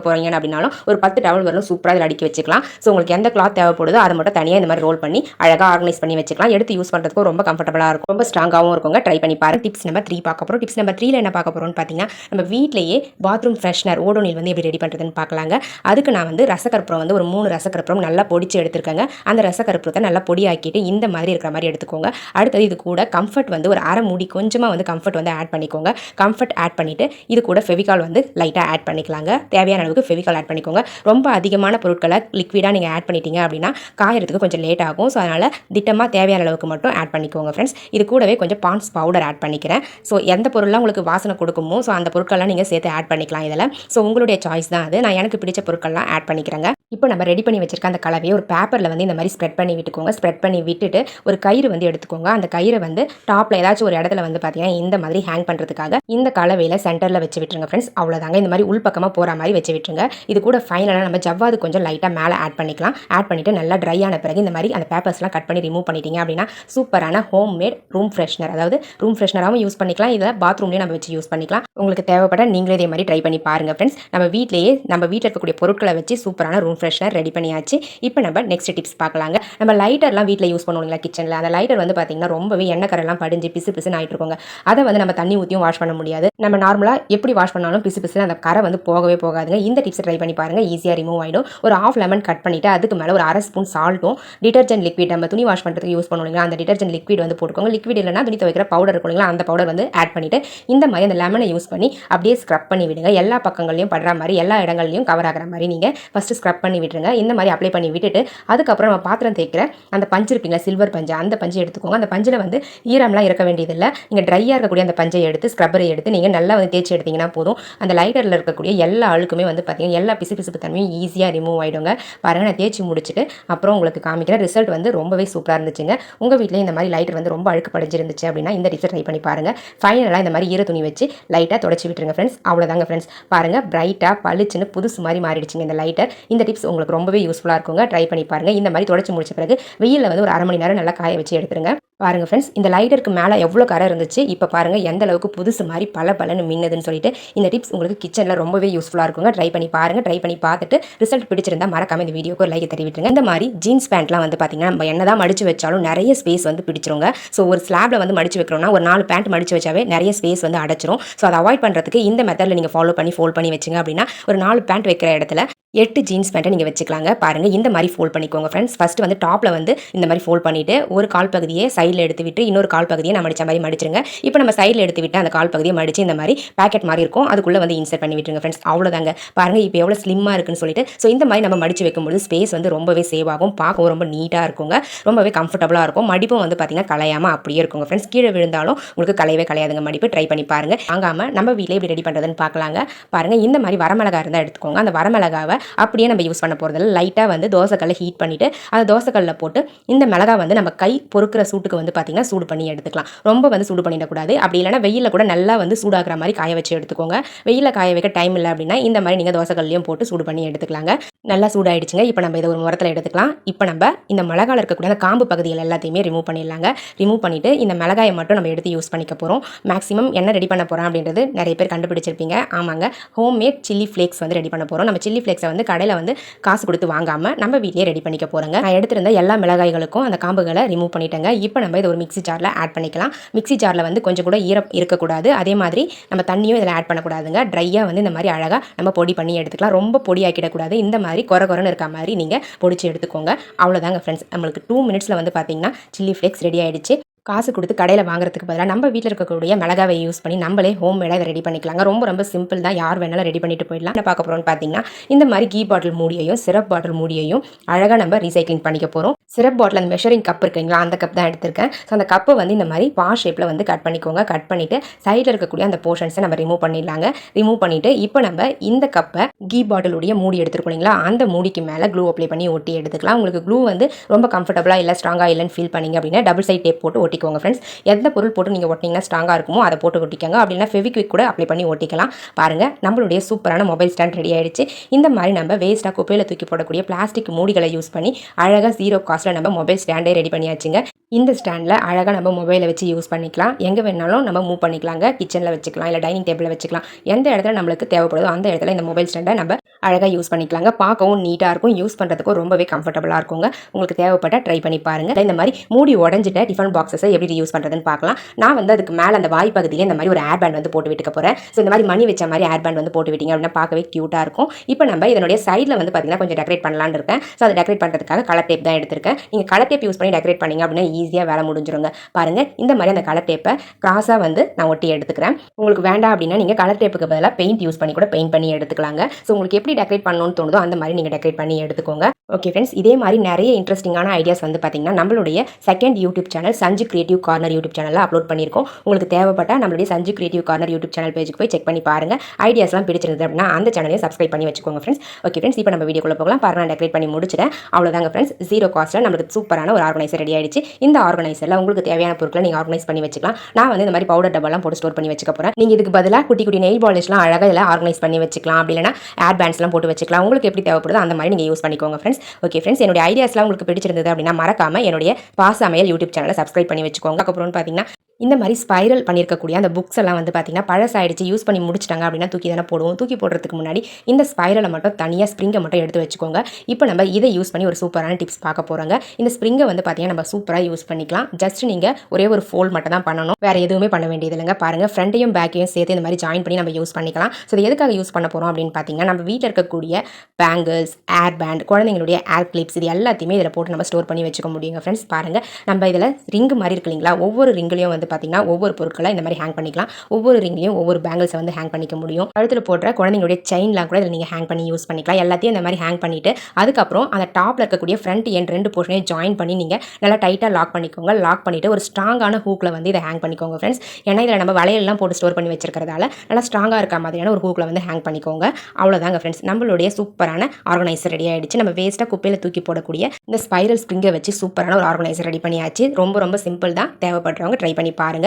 போகிறீங்க அப்படின்னாலும் ஒரு பத்து டவல் வரலும் சூப்பராக அதில் அடுக்கி வச்சுக்கலாம். ஸோ உங்களுக்கு எந்த கிளாத் தேவைப்படுதோ அதை மட்டும் தனியாக இந்த மாதிரி ரோல் பண்ணி அழகாக ஆர்கனைஸ் பண்ணி வச்சுக்கலாம். எடுத்து யூஸ் பண்ணுறதுக்கும் ரொம்ப கம்ஃபர்டபுளாக இருக்கும். ரொம்ப ஸ்ட்ராங்காகவும் இருக்குங்க. ட்ரை பண்ணி பாருங்க. டிப்ஸ் நம்பர் த்ரீ பார்க்க போகிறோம் டிப்ஸ் நம்பர் த்ரீல என்ன பார்க்க போகிறோம்னு பார்த்தீங்கன்னா நம்ம வீட்லேயே பாத்ரூம் ஃப்ரெஷ்னர் ஓடோனில் வந்து எப்படி ரெடி பண்ணுறதுன்னு பார்க்கலாங்க. அதுக்கு நான் வந்து ரசக்கற்பூரம் வந்து ஒரு மூணு ரசக்கற்பூரம் நல்லா பொடிச்சு எடுத்துருக்கேங்க. அந்த ரசக்கற்பூரத்தை நல்லா பொடியாக்கிட்டு இந்த மாதிரி இருக்கிற மாதிரி எடுத்துக்கோங்க. அடுத்தது இது கூட கம்ஃபர்ட் வந்து ஒரு அரை மூடி கொஞ்சமாக வந்து கம்ஃபர்ட் வந்து ஆட் பண்ணிக்கோங்க. கம்ஃபர்ட் ஆட் பண்ணிவிட்டு இது கூட ஃபெவிகால் வந்து லைட்டாக ஆட் பண்ணிக்கலாங்க. தேவையான அளவுக்கு ஃபெவிகால் ஆட் பண்ணிக்கோங்க. ரொம்ப அதிகமான பொருட்களை லிக்விடாக நீங்கள் ஆட் பண்ணிட்டீங்க அப்படின்னா காயறதுக்கு கொஞ்சம் லேட் ஆகும். ஸோ அதனால் திட்டமாக தேவையான அளவுக்கு மட்டும் மட்டும் ஆட் பண்ணிக்கோங்க ஃப்ரெண்ட்ஸ் இது கூடவே கொஞ்சம் பான்ஸ் பவுடர் ஆட் பண்ணிக்கிறேன். ஸோ எந்த பொருள்லாம் உங்களுக்கு வாசனை கொடுக்குமோ ஸோ அந்த பொருட்கள்லாம் நீங்கள் சேர்த்து ஆட் பண்ணிக்கலாம் இதில். ஸோ உங்களுடைய சாய்ஸ் தான் அது. நான் எனக்கு பிடிச்ச பொருட்கள்லாம் ஆட் பண்ணிக்கிறேங்க. இப்போ நம்ம ரெடி பண்ணி வச்சிருக்க அந்த கலவையை ஒரு பேப்பரில் வந்து இந்த மாதிரி ஸ்ப்ரெட் பண்ணி விட்டுக்கோங்க. ஸ்ப்ரெட் பண்ணி விட்டுட்டு ஒரு கயிறு வந்து எடுத்துக்கோங்க. அந்த கயிறை வந்து டாப்பில் ஏதாச்சும் ஒரு இடத்துல வந்து பார்த்தீங்கன்னா இந்த மாதிரி ஹேங் பண்ணுறதுக்காக இந்த கலவையில் சென்டரில் வச்சு விட்டுருங்க ஃப்ரெண்ட்ஸ் அவ்வளோதாங்க இந்த மாதிரி உள் பக்கமாக போகிற மாதிரி வச்சு விட்டுருங்க. இது கூட ஃபைனலாக நம்ம ஜவ்வாது கொஞ்சம் லைட்டாக மேலே ஆட் பண்ணிக்கலாம். ஆட் பண்ணிவிட்டு நல்லா ட்ரை ஆன பிறகு இந்த மாதிரி அந்த பேப்பர்ஸ்லாம் கட் பண்ணி ரிமூவ் பண்ணிட்டீங்க அப்படின்னா சூப்பரான ஹோம் மேட் ரூம் ஃப்ரெஷ்னர். அதாவது ரூம் ஃப்ரெஷ்னராகவும் யூஸ் பண்ணிக்கலாம். இதில் பாத்ரூம்லேயும் நம்ம வச்சு யூஸ் பண்ணிக்கலாம். உங்களுக்கு தேவைப்பட்ட நீங்களே இதே மாதிரி ட்ரை பண்ணி பாருங்கள் ஃப்ரெண்ட்ஸ் நம்ம வீட்டிலேயே நம்ம வீட்டில் இருக்கக்கூடிய பொருட்களை வச்சு சூப்பரான ரூம் ஃப்ரெஷ்னர் ரெடி பண்ணியாச்சு. இப்போ நம்ம நெக்ஸ்ட் டிப்ஸ் பார்க்கலாங்க. நம்ம லைட்டர்லாம் வீட்டில் யூஸ் பண்ணுவோங்களா கிச்சனில் அந்த லைட்டர் வந்து பார்த்தீங்கன்னா ரொம்பவே எண்ணெய் கரெல்லாம் படிஞ்சு பிசு பிசுன்னு ஆயிட்டு இருக்கோங்க அதை வந்து நம்ம தண்ணி ஊற்றியும் வாஷ் பண்ண முடியாது. நம்ம நார்மலாக எப்படி வாஷ் பண்ணாலும் பிசு பிசுன்னு அந்த கரை வந்து போகவே போகாதுங்க. இந்த டிப்ஸ் ட்ரை பண்ணி பாருங்கள் ஈஸியாக ரிமூவ் ஆகிடும் ஒரு ஆஃப் லெமன் கட் பண்ணிவிட்டு அதுக்கு மேலே ஒரு அரை ஸ்பூன் சால்ட்டும் டிட்டர்ஜென்ட் லிக்விட் நம்ம துணி வாஷ் பண்ணுறதுக்கு யூஸ் பண்ணுவீங்களா அந்த டிடர்ஜென்ட் லிக்விட் வந்து போட்டுக்கோங்க. லிக்விட் இல்லைனா துணி துவைக்கிற பவுடர் இருக்கும் இல்லைங்களா? அந்த பவுடர் வந்து ஆட் பண்ணிவிட்டு இந்த மாதிரி அந்த லெமனை யூஸ் பண்ணி அப்படியே ஸ்க்ரப் பண்ணி விடுங்க. எல்லா பக்கங்களையும் படுற மாதிரி எல்லா இடங்கள்லையும் கவர் ஆகிற மாதிரி நீங்கள் ஃபஸ்ட்டு ஸ்க்ரப் பண்ணி விட்டுருங்க. இந்த மாதிரி அப்ளை பண்ணி விட்டுட்டு அதுக்கப்புறம் நம்ம பாத்திரம் தேய்க்கிற அந்த பஞ்சு இருப்பீங்களா சில்வர் பஞ்சு அந்த பஞ்சு எடுத்துக்கோங்க. அந்த பஞ்சில் வந்து ஈரம்லாம் இருக்க வேண்டியதில்லை. நீங்கள் ட்ரையாக இருக்கக்கூடிய அந்த பஞ்சை எடுத்து ஸ்க்ரப்பரை எடுத்து நீங்கள் நல்லா வந்து தேய்ச்சி எடுத்தீங்கன்னா போதும். அந்த லைட்டரில் இருக்கக்கூடிய எல்லா அழுக்குமே வந்து பார்த்தீங்கன்னா எல்லா பிசு பிசுப்பு தன்மையும் ஈஸியாக ரிமூவ் ஆகிடுங்க பாருங்கள் நான் தேய்ச்சி முடிச்சுட்டு அப்புறம் உங்களுக்கு காமிக்கிறேன் ரிசல்ட் வந்து ரொம்பவே சூப்பராக இருந்துச்சுங்க. உங்கள் வீட்டில் இந்த மாதிரி லைட்டர் வந்து ரொம்ப அழுக்கு படைஞ்சிருந்துச்சு அப்படின்னா இந்த டிப்ஸை ட்ரை பண்ணி பாருங்கள் ஃபைனலாக இந்த மாதிரி ஈர துணி வச்சு லைட்டாக தொடச்சி விட்டுருங்க ஃப்ரெண்ட்ஸ் அவ்வளோதாங்க ஃப்ரெண்ட்ஸ் பாருங்கள் பிரைட்டாக பளிச்சுன்னு புதுசு மாதிரி மாறிடுச்சுங்க இந்த லைட்டர் இந்த டிப்ஸ் உங்களுக்கு ரொம்பவே யூஸ்ஃபுல்லாக இருக்குங்க. ட்ரை பண்ணி பாருங்கள் இந்த மாதிரி தொடச்சி முடிச்ச பிறகு வெயிலில் வந்து ஒரு அரை மணி நேரம் நல்லா காய வச்சு எடுத்துருங்க. பாருங்கள் ஃப்ரெண்ட்ஸ் இந்த லைட்டருக்கு மேலே எவ்வளோ கரை இருந்துச்சு இப்போ பாருங்கள் எந்த அளவுக்கு புதுசு மாதிரி பல பலன்னு மின்னதுன்னு சொல்லிட்டு இந்த டிப்ஸ் உங்களுக்கு கிச்சனில் ரொம்பவே யூஸ்ஃபுல்லாக இருக்குங்க. ட்ரை பண்ணி பாருங்கள் ட்ரை பண்ணி பார்த்துட்டு ரிசல்ட் பிடிச்சிருந்தா மறக்காம இந்த வீடியோக்கு ஒரு லைக் தெரிவிட்டுருங்க இந்த மாதிரி ஜீன்ஸ் பேண்ட்லாம் வந்து பார்த்தீங்கன்னா நம்ம என்ன தான் மடிச்சு வச்சாலும் நிறைய ஸ்பேஸ் வந்து பிடிச்சிருங்க. ஸோ ஒரு ஸ்லாப்ல வந்து மடிச்சு வைக்கிறோம்னா ஒரு நாலு பேண்ட் மடிச்சு வச்சாவே நிறைய ஸ்பேஸ் வந்து அடைச்சிரும். ஸோ அதை அவாய்ட் பண்ணுறதுக்கு இந்த மெத்தடில் நீங்கள் ஃபாலோ பண்ணி ஃபோல்ட் பண்ணி வச்சிங்க அப்படின்னா ஒரு நாலு பேண்ட் வைக்கிற இடத்துல எட்டு ஜீன்ஸ் பேண்ட்டை நீங்கள் வச்சுக்கலாங்க. பாருங்கள் இந்த மாதிரி ஃபோல்ட் பண்ணிக்கோங்க ஃப்ரெண்ட்ஸ் ஃபஸ்ட்டு வந்து டாப்பில் வந்து இந்த மாதிரி ஃபோல்ட் பண்ணிவிட்டு ஒரு கால் பகுதியை சைடில் எடுத்து விட்டு இன்னொரு கால் பகுதியை நம்ம மடிச்ச மாதிரி மடிச்சிருங்க. இப்போ நம்ம சைடில் எடுத்து விட்டு அந்த கால் பகுதியை மடித்து இந்த மாதிரி பேக்கெட் மாதிரி இருக்கும். அதுக்குள்ளே வந்து இன்சர்ட் பண்ணி விட்டுருங்க ஃப்ரெண்ட்ஸ் அவ்வளோதாங்க பாருங்கள் இப்போ எவ்வளோ ஸ்லிம்மாக இருக்குன்னு சொல்லிட்டு. ஸோ இந்த மாதிரி நம்ம மடிச்சு வைக்கும்போது ஸ்பேஸ் வந்து ரொம்பவே சேவ் ஆகும். பார்க்கவும் ரொம்ப நீட்டாக இருக்குங்க. ரொம்பவே கம்ஃபர்டபுளாக இருக்கும். மடிப்பும் வந்து பார்த்திங்கன்னா கலையாமல் அப்படியே இருக்குங்க ஃப்ரெண்ட்ஸ் கீழே விழுந்தாலும் உங்களுக்கு கலையவே கலையாதுங்க மடிப்பு ட்ரை பண்ணி பாருங்கள் வாங்காமல் நம்ம வீட்டில் எப்படி ரெடி பண்ணுறதுன்னு பார்க்கலாங்க. பாருங்கள் இந்த மாதிரி வரமிளகா இருந்தால் எடுத்துக்கோங்க. அந்த வரமிளகாவை அப்படியே நம்ம யூஸ் பண்ண போகிறதில்ல லைட்டாக வந்து தோசைக்கல்லை ஹீட் பண்ணிவிட்டு அந்த தோசைக்கல்லில் போட்டு இந்த மிளகா வந்து நம்ம கை பொறுக்கிற சூட்டுக்கு வந்து பார்த்திங்கன்னா சூடு பண்ணி எடுத்துக்கலாம். ரொம்ப வந்து சூடு பண்ணிடக்கூடாது. அப்படி இல்லைனா வெயிலில் கூட நல்லா வந்து சூடாகிற மாதிரி காய வச்சு எடுத்துக்கோங்க. வெயிலில் காய வைக்க டைம் இல்லை அப்படின்னா இந்த மாதிரி நீங்கள் தோசைக்கல்லையும் போட்டு சூடு பண்ணி எடுத்துக்கலாங்க. நல்லா சூடாயிடுச்சுங்க. இப்போ நம்ம இதை ஒரு முரத்தில் எடுத்துக்கலாம். இப்போ நம்ம இந்த மிளகாயில் இருக்கக்கூடிய அந்த காம்பு பகுதிகள் எல்லாத்தையுமே ரிமூவ் பண்ணிடலாங்க. ரிமூவ் பண்ணிவிட்டு இந்த மிளகாயை மட்டும் நம்ம எடுத்து யூஸ் பண்ணிக்க போகிறோம் மேக்ஸிமம் என்ன ரெடி பண்ண போகிறோம் அப்படின்றது நிறைய பேர் கண்டுபிடிச்சிருப்பீங்க. ஆமாங்க. ஹோம்மேட் சில்லி ஃப்ளேக்ஸ் வந்து ரெடி பண்ண போகிறோம் நம்ம சில்லி ஃப்ளேக்ஸை வந்து கடையில் வந்து காசு கொடுத்து வாங்காமல் நம்ம வீட்டிலே ரெடி பண்ணிக்க போகிறோங்க நான் எடுத்திருந்த எல்லா மிளகாய்களுக்கும் அந்த காம்புகளை ரிமூவ் பண்ணிட்டேங்க. இப்போ நம்ம இதை ஒரு மிக்ஸி ஜாரில் ஆட் பண்ணிக்கலாம். மிக்ஸி ஜாரில் வந்து கொஞ்சம் கூட ஈரம் இருக்கக்கூடாது. அதே மாதிரி நம்ம தண்ணியும் இதில் ஆட் பண்ணக்கூடாதுங்க. ட்ரையாக வந்து இந்த மாதிரி அழகாக நம்ம பொடி பண்ணி எடுத்துக்கலாம். ரொம்ப பொடி ஆக்கிடக்கூடாது. இந்த மாதிரி குறை குறைன்னு இருக்க மாதிரி நீங்கள் பொடிச்சு எடுத்துக்கோங்க. அவ்வளோதாங்க ஃப்ரெண்ட்ஸ் நம்மளுக்கு டூ மினிட்ஸில் வந்து பார்த்திங்கன்னா சில்லி ஃப்ளேக்ஸ் ரெடி ஆயிடுச்சு. காசு கொடுத்து கடையில் வாங்குறதுக்கு பதிலாக நம்ம வீட்டில் இருக்கக்கூடிய மிளகாவை யூஸ் பண்ணி நம்மளே ஹோம் மேடாக ரெடி பண்ணிக்கலாங்க. ரொம்ப ரொம்ப சிம்பிள் தான். யார் வேணாலும் ரெடி பண்ணிட்டு போயிடலாம். என்ன பார்க்க போகிறோம்னு பார்த்தீங்கன்னா இந்த மாதிரி கீ பாட்டில் மூடியையும் சிரப் பாட்டில் மூடியையும் அழகாக நம்ம ரீசைக்ளிங் பண்ணிக்க போகிறோம் சிரப் பாட்டில் அந்த மெஷரிங் கப் இருக்குங்களா அந்த கப் தான் எடுத்திருக்கேன். ஸோ அந்த கப்பை வந்து இந்த மாதிரி பா ஷேப்பில் வந்து கட் பண்ணிக்கோங்க. கட் பண்ணிவிட்டு சைடில் இருக்கக்கூடிய அந்த போர்ஷன்ஸை நம்ம ரிமூவ் பண்ணிடலாங்க. ரிமூவ் பண்ணிவிட்டு இப்போ நம்ம இந்த கப்பை கீ பாட்டிலுடைய மூடி எடுத்துருக்கோம் இல்லைங்களா? அந்த மூடிக்கு மேலே க்ளூ அப்ளை பண்ணி ஒட்டி எடுத்துக்கலாம். உங்களுக்கு க்ளூ வந்து ரொம்ப கம்ஃபர்டபுளாக இல்லை ஸ்ட்ராங்காக இல்லைன்னு ஃபீல் பண்ணீங்க அப்படின்னா டபுள் சைட் டேப் போட்டு ஒட்டிக்கோங்க ஃப்ரெண்ட்ஸ் எந்த பொருள் போட்டு நீங்கள் ஒட்டிங்கன்னா ஸ்ட்ராங்காக இருக்குமோ அதை போட்டு ஒட்டிக்கோங்க. அப்படின்னா ஃபெவிக்விக் கூட அப்ளை பண்ணி ஒட்டிக்கலாம். பாருங்கள் நம்மளுடைய சூப்பரான மொபைல் ஸ்டாண்ட் ரெடி ஆயிடுச்சு. இந்த மாதிரி நம்ம வேஸ்ட்டாக குப்பையில் தூக்கி போடக்கூடிய பிளாஸ்டிக் மூடிகளை யூஸ் பண்ணி அழகாக ஜீரோ காஸ்ட்டில் நம்ம மொபைல் ஸ்டாண்டே ரெடி பண்ணியாச்சுங்க. இந்த ஸ்டாண்டில் அழகாக நம்ம மொபைலை வச்சு யூஸ் பண்ணிக்கலாம். எங்கே வேணாலும் நம்ம மூவ் பண்ணிக்கலாங்க. கிச்சனில் வச்சுக்கலாம் இல்லை டைனிங் டேபிளில் வச்சுக்கலாம். எந்த இடத்துல நம்மளுக்கு தேவைப்படுதோ அந்த இடத்துல இந்த மொபைல் ஸ்டாண்டை நம்ம அழகாக யூஸ் பண்ணிக்கலாங்க. பார்க்கவும் நீட்டாக இருக்கும். யூஸ் பண்ணுறதுக்கும் ரொம்பவே கம்ஃபர்டபுளாக இருக்குங்க. உங்களுக்கு தேவைப்பட்ட ட்ரை பண்ணி பாருங்கள் இந்த மாதிரி மூடி உடஞ்சிட்ட டிஃபன் பாக்ஸ் எப்படி யூஸ் பண்ணுறதுன்னு பார்க்கலாம். நான் வந்து அதுக்கு மேலே அந்த வாய் பகுதியில் இந்த மாதிரி ஒரு ஏர் பேண்ட் வந்து போட்டு விட்டுக்க போகிறேன் ஸோ இந்த மாதிரி மணி வச்ச மாதிரி ஏர் பேண்ட் வந்து போட்டு விட்டீங்க அப்படின்னா பார்க்கவே க்யூட்டாக இருக்கும். இப்போ நம்ம இதனுடைய சைடில் வந்து பார்த்தீங்கன்னா கொஞ்சம் டெக்கரேட் பண்ணலான்னு இருக்கேன். ஸோ அதை டெக்கரேட் பண்ணுறதுக்காக கலர் டேப் தான் எடுத்திருக்கேன். நீங்கள் கலர் டேப் யூஸ் பண்ணி டெக்கரேட் பண்ணீங்க அப்படின்னா ஈஸியாக வேலை முடிஞ்சிருங்க. பாருங்கள் இந்த மாதிரி அந்த கலர் டேப்பை கிராஸாக வந்து நான் ஒட்டி எடுத்துக்கிறேன். உங்களுக்கு வேண்டாம் அப்படின்னா நீங்கள் கலர் டேப்புக்கு பதிலாக பெயிண்ட் யூஸ் பண்ணி கூட பெயிண்ட் பண்ணி எடுத்துக்கலாங்க. ஸோ உங்களுக்கு எப்படி டெக்கரேட் பண்ணணும்னு தோணுதோ அந்த மாதிரி நீங்கள் டெக்கரேட் பண்ணி எடுத்துக்கோங்க. ஓகே ஃப்ரெண்ட்ஸ் இதே மாதிரி நிறைய இன்ட்ரெஸ்டிங்கான ஐடியாஸ் வந்து பார்த்தீங்கன்னா நம்மளுடைய second YouTube channel Sanju creative corner YouTube சேனலில் அப்லோட் பண்ணியிருக்கோம். உங்களுக்கு தேவைப்பட்டால் நம்மளுடைய Sanju creative corner YouTube channel பேஜுக்கு போய் செக் பண்ணி பாருங்கள் ஐடியாஸ்லாம் பிடிச்சிருந்தது அப்படின்னா அந்த சேனலையும் சப்ஸ்கிரைப் பண்ணி வச்சுக்கோங்க ஃப்ரெண்ட்ஸ் ஓகே ஃப்ரெண்ட்ஸ் இப்போ நம்ம வீடியோக்குள்ளே போகலாம். பாருங்க நான் டெக்கரேட் பண்ணி முடிச்சிட்டேன். அவ்வளோதாங்க ஃப்ரெண்ட்ஸ் ஜீரோ காஸ்ட்டில் நம்மளுக்கு சூப்பரான ஒரு ஆர்கனைசர் ரெடி ஆயிடுச்சு. இந்த ஆர்கனைசரில் உங்களுக்கு தேவையான பொருட்களை நீங்கள் ஆர்கனைஸ் பண்ணி வச்சுக்கலாம். நான் வந்து இந்த மாதிரி பவுடர் டப்பாலாம் போட்டு ஸ்டோர் பண்ணி வச்சுக்க போகிறேன் நீங்கள் இதுக்கு பதிலாக குட்டி குட்டி நெயில் பாலிஷ்லாம் அழகாக இதில் ஆர்கனைஸ் பண்ணி வச்சுக்கலாம். அப்படி இல்லைனா ஏர் பேண்ட்ஸ்லாம் போட்டு வச்சுக்கலாம். உங்களுக்கு எப்படி தேவைப்படுதோ அந்த மாதிரி நீங்கள் யூஸ் பண்ணிக்கோங்க ஃப்ரெண்ட்ஸ் ஓகே ஃப்ரெண்ட்ஸ் என்னுடைய ஐடியாஸ்லாம் உங்களுக்கு பிடிச்சிருந்தது அப்படின்னா மறக்காம என்னுடைய பாசமையல் யூடியூப் சேனலை சப்ஸ்கிரைப் பண்ணி வச்சுக்கோங்க. அதுக்கப்புறம் பார்த்தீங்கன்னா இந்த மாதிரி ஸ்பைரல் பண்ணியிருக்கக்கூடிய அந்த புக்ஸ் எல்லாம் வந்து பார்த்தீங்கன்னா பழசாயிடுச்சு யூஸ் பண்ணி முடிச்சிட்டாங்க அப்படின்னா தூக்கி தானே போடுவோம். தூக்கி போடுறதுக்கு முன்னாடி இந்த ஸ்பைரலை மட்டும் தனியாக ஸ்ப்ரிங்கை மட்டும் எடுத்து வச்சுக்கோங்க. இப்போ நம்ம இதை யூஸ் பண்ணி ஒரு சூப்பரான டிப்ஸ் பார்க்க போகிறோங்க இந்த ஸ்ப்ரிங்கை வந்து பார்த்தீங்கன்னா நம்ம சூப்பராக யூஸ் பண்ணிக்கலாம். ஜஸ்ட் நீங்கள் ஒரே ஒரு ஃபோல்ட் மட்டும் தான் பண்ணணும். வேறு எதுவுமே பண்ண வேண்டியது இல்லைங்க. பாருங்கள் ஃப்ரண்ட்டையும் பேக்கையும் சேர்த்து இந்த மாதிரி ஜாயின் பண்ணி நம்ம யூஸ் பண்ணிக்கலாம். ஸோ இது எதுக்காக யூஸ் பண்ண போகிறோம் அப்படின்னு பார்த்தீங்கன்னா நம்ம வீட்டில் இருக்கக்கூடிய பேங்கிள்ஸ் ஏர் பேண்ட் குழந்தைங்களுடைய ஏர் கிளிப்ஸ் இது எல்லாத்தையுமே இதில் போட்டு நம்ம ஸ்டோர் பண்ணி வச்சுக்க முடியுங்க ஃப்ரெண்ட்ஸ் பாருங்கள் நம்ம இதில் ரிங் மாதிரி இருக்கு இல்லைங்களா? ஒவ்வொரு ரிங்கிலையும் வந்து பார்த்தீங்கன்னா ஒவ்வொரு பொருட்களை இந்த மாதிரி ஹேங் பண்ணிக்கலாம். ஒவ்வொரு ரிங்லையும் ஒவ்வொரு பேங்கிள்ஸை வந்து ஹேங் பண்ணிக்க முடியும். கழுத்தில் போடுற குழந்தைங்களுடைய செயின்லாம் கூட இதில் நீங்கள் ஹேங் பண்ணி யூஸ் பண்ணிக்கலாம். எல்லாத்தையும் இந்த மாதிரி ஹேங் பண்ணிவிட்டு அதுக்கப்புறம் அந்த டாப்பில் இருக்கக்கூடிய ஃப்ரண்ட் எண்ட் ரெண்டு போர்ஷனையும் ஜாயின் பண்ணி நீங்கள் நல்லா டைட்டாக லாக் பண்ணிக்கோங்க. லாக் பண்ணிவிட்டு ஒரு ஸ்ட்ராங்கான ஹூக்கில் வந்து இதை ஹேங் பண்ணிக்கோங்க ஃப்ரெண்ட்ஸ் ஏன்னா இதில் நம்ம வளையல்லாம் போட்டு ஸ்டோர் பண்ணி வச்சிருக்கிறதால நல்லா ஸ்ட்ராங்காக இருக்க மாதிரியான ஒரு ஹூக்கில் வந்து ஹேங் பண்ணிக்கோங்க. அவ்வளோதாங்க ஃப்ரெண்ட்ஸ் நம்மளுடைய சூப்பரான ஆர்கனைசர் ரெடி ஆகிடுச்சு நம்ம வேஸ்ட்டாக குப்பையில் தூக்கி போடக்கூடிய இந்த ஸ்பைரல் ஸ்ப்ரிங்கை வச்சு சூப்பரான ஒரு ஆர்கனைசர் ரெடி பண்ணியாச்சு. ரொம்ப ரொம்ப சிம்பிள் தான். தேவைப்படுறவங்க ட்ரை பண்ணி பாருங்க.